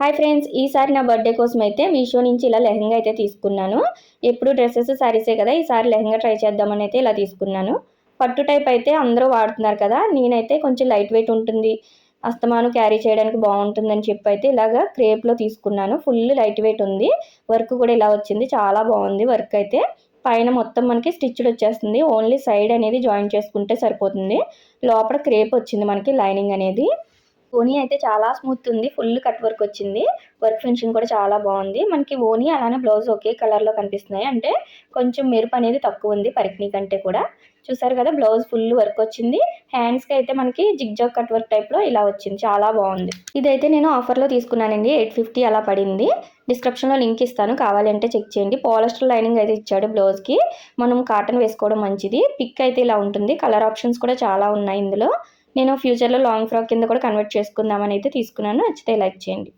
Hi friends ఈసారి నా birthday కోసం అయితే మీషో నుంచి ఇలా లెహంగా అయితే తీసుకున్నాను. ఎప్పుడు డ్రెస్సెస్ శారీసే కదా ఈసారి లెహంగా ట్రై చేద్దామని అయితే ఇలా తీసుకున్నాను. పట్టు టైప్ అయితే అందరూ వాడుతున్నారు కదా నేనైతే కొంచెం లైట్ వెయిట్ ఉంటుంది. అస్తమాను క్యారీ చేయడానికి బాగుంటుందని చెప్పి అయితే ఇలాగా క్రేప్లో తీసుకున్నాను. ఫుల్ లైట్ వెయిట్ ఉంది. వర్క్ కూడా ఇలా వచ్చింది. చాలా బాగుంది వర్క్ అయితే. పైన మొత్తం మనకి స్టిచ్డ్ వచ్చేస్తుంది. ఓన్లీ సైడ్ అనేది జాయిన్ చేసుకుంటే సరిపోతుంది. లోపల క్రేప్ వచ్చింది మనకి లైనింగ్ అనేది. ఓనీ అయితే చాలా స్మూత్ ఉంది. ఫుల్ కట్ వర్క్ వచ్చింది. వర్క్ ఫినిషింగ్ కూడా చాలా బాగుంది. మనకి ఓనీ అలానే బ్లౌజ్ ఒకే కలర్లో కనిపిస్తున్నాయి. అంటే కొంచెం మెరుపు అనేది తక్కువ ఉంది పరిక్ని కంటే కూడా. చూసారు కదా బ్లౌజ్ ఫుల్ వర్క్ వచ్చింది. హ్యాండ్స్కి అయితే మనకి జిగ్జాగ్ కట్ వర్క్ టైప్లో ఇలా వచ్చింది. చాలా బాగుంది. ఇదైతే నేను ఆఫర్లో తీసుకున్నానండి. ఎయిట్ ఫిఫ్టీ అలా పడింది. డిస్క్రిప్షన్లో లింక్ ఇస్తాను. కావాలంటే చెక్ చేయండి. పాలిస్టర్ లైనింగ్ అయితే ఇచ్చాడు బ్లౌజ్కి మనం కాటన్ వేసుకోవడం మంచిది. పిక్ అయితే ఇలా ఉంటుంది. కలర్ ఆప్షన్స్ కూడా చాలా ఉన్నాయి ఇందులో. నేను ఫ్యూచర్లో లాంగ్ ఫ్రాక్ కింద కూడా కన్వర్ట్ చేసుకుందామని అయితే తీసుకున్నాను. నచ్చితే లైక్ చేయండి.